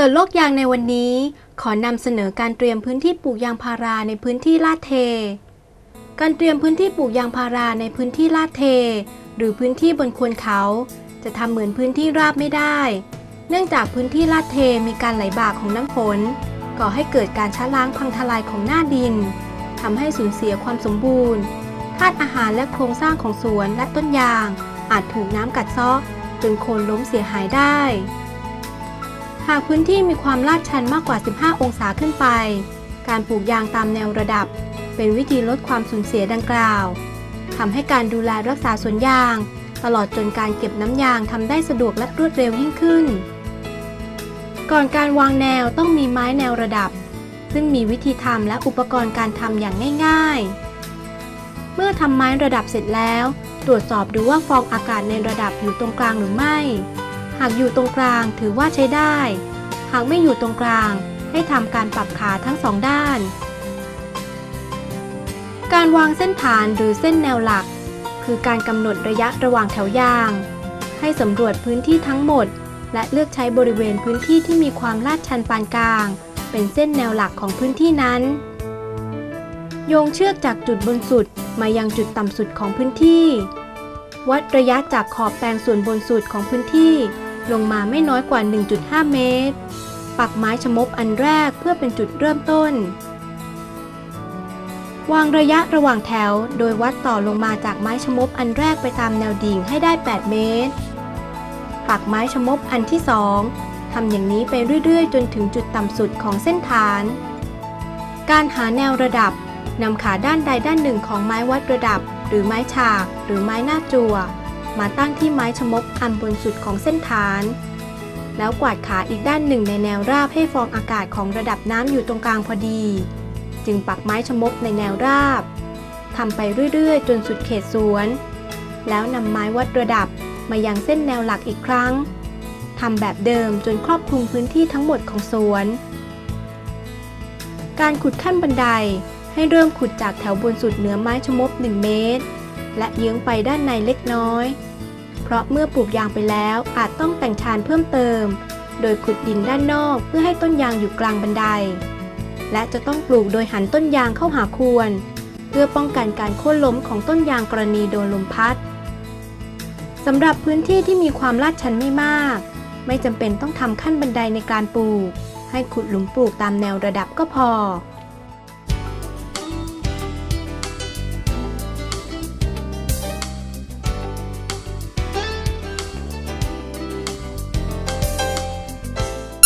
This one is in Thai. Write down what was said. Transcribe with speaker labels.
Speaker 1: เปิดโลกยางในวันนี้ ขอนำเสนอการเตรียมพื้นที่ปลูกยางพาราในพื้นที่ลาดเท การเตรียมพื้นที่ปลูกยางพาราในพื้นที่ลาดเท หรือพื้นที่บนควรเขา จะทำเหมือนพื้นที่ราบไม่ได้ เนื่องจากพื้นที่ลาดเทมีการไหลบ่าของน้ำฝนก่อให้เกิดการชะล้างพังทลายของหน้าดินทำให้สูญเสียความสมบูรณ์ธาตุอาหารและโครงสร้างของสวนและต้นยาง อาจถูกน้ำกัดเซาะจนโคนล้มเสียหายได้ หากพื้นที่มีความลาดชันมากกว่า 15 องศาขึ้นไป การปลูกยางตามแนวระดับ เป็นวิธีลดความสูญเสียดังกล่าวทำให้การดูแลรักษาสวนยาง ตลอดจนการเก็บน้ำยางทำได้สะดวกและรวดเร็วยิ่งขึ้น ก่อนการวางแนวต้องมีไม้แนวระดับ ซึ่งมีวิธีทำและอุปกรณ์การทำอย่างง่าย ๆ เมื่อทำไม้ระดับเสร็จแล้ว ตรวจสอบดูว่าฟองอากาศในระดับอยู่ตรงกลางหรือไม่ หากอยู่ตรงกลางถือว่าใช้ได้ หากไม่อยู่ตรงกลางให้ทำการปรับขาทั้งสองด้าน การวางเส้นฐานหรือเส้นแนวหลัก คือการกำหนดระยะระหว่างแถวยาง ให้สำรวจพื้นที่ทั้งหมด และเลือกใช้บริเวณพื้นที่ที่มีความลาดชันปานกลาง เป็นเส้นแนวหลักของพื้นที่นั้น โยงเชือกจากจุดบนสุดมายังจุดต่ำสุดของพื้นที่ วัดระยะจากขอบแปลงส่วนบนสุดของพื้นที่ ลงมาไม่น้อยกว่า 1.5 เมตร ปักไม้ชมบอันแรกเพื่อเป็นจุดเริ่มต้น วางระยะระหว่างแถว โดยวัดต่อลงมาจากไม้ชมบอันแรกไปตามแนวดิ่งให้ได้ 8 เมตร ปักไม้ชมบอันที่2ทำอย่างนี้ไปเรื่อยๆ จนถึงจุดต่ำสุดของเส้นฐาน การหาแนวระดับนำขาด้านใดด้านหนึ่งของไม้วัดระดับ หรือไม้ฉาก หรือไม้หน้าจั่ว มาตั้งที่ไม้ชมบอันบนสุดของเส้นฐาน แล้วกวาดขาอีกด้านหนึ่งในแนวราบให้ฟองอากาศของระดับน้ำอยู่ตรงกลางพอดี จึงปักไม้ชมบในแนวราบทำไปเรื่อยๆ จนสุดเขตสวน แล้วนำไม้วัดระดับมายังเส้นแนวหลักอีกครั้งทำแบบเดิมจนครอบคลุมพื้นที่ทั้งหมดของสวน การขุดขั้นบันไดให้เริ่มขุดจากแถวบนสุดเหนือไม้ชมบ 1 เมตร และเยื้องไปด้านในเล็กน้อย เพราะเมื่อปลูกยางไปแล้วอาจต้องแต่งชานเพิ่มเติม โดยขุดดินด้านนอกเพื่อให้ต้นยางอยู่กลางบันได และจะต้องปลูกโดยหันต้นยางเข้าหาควร เพื่อป้องกันการโค่นล้มของต้นยางกรณีโดนลมพัดสำหรับพื้นที่ที่มีความลาดชันไม่มาก ไม่จำเป็นต้องทำขั้นบันไดในการปลูก ให้ขุดหลุมปลูกตามแนวระดับก็พอ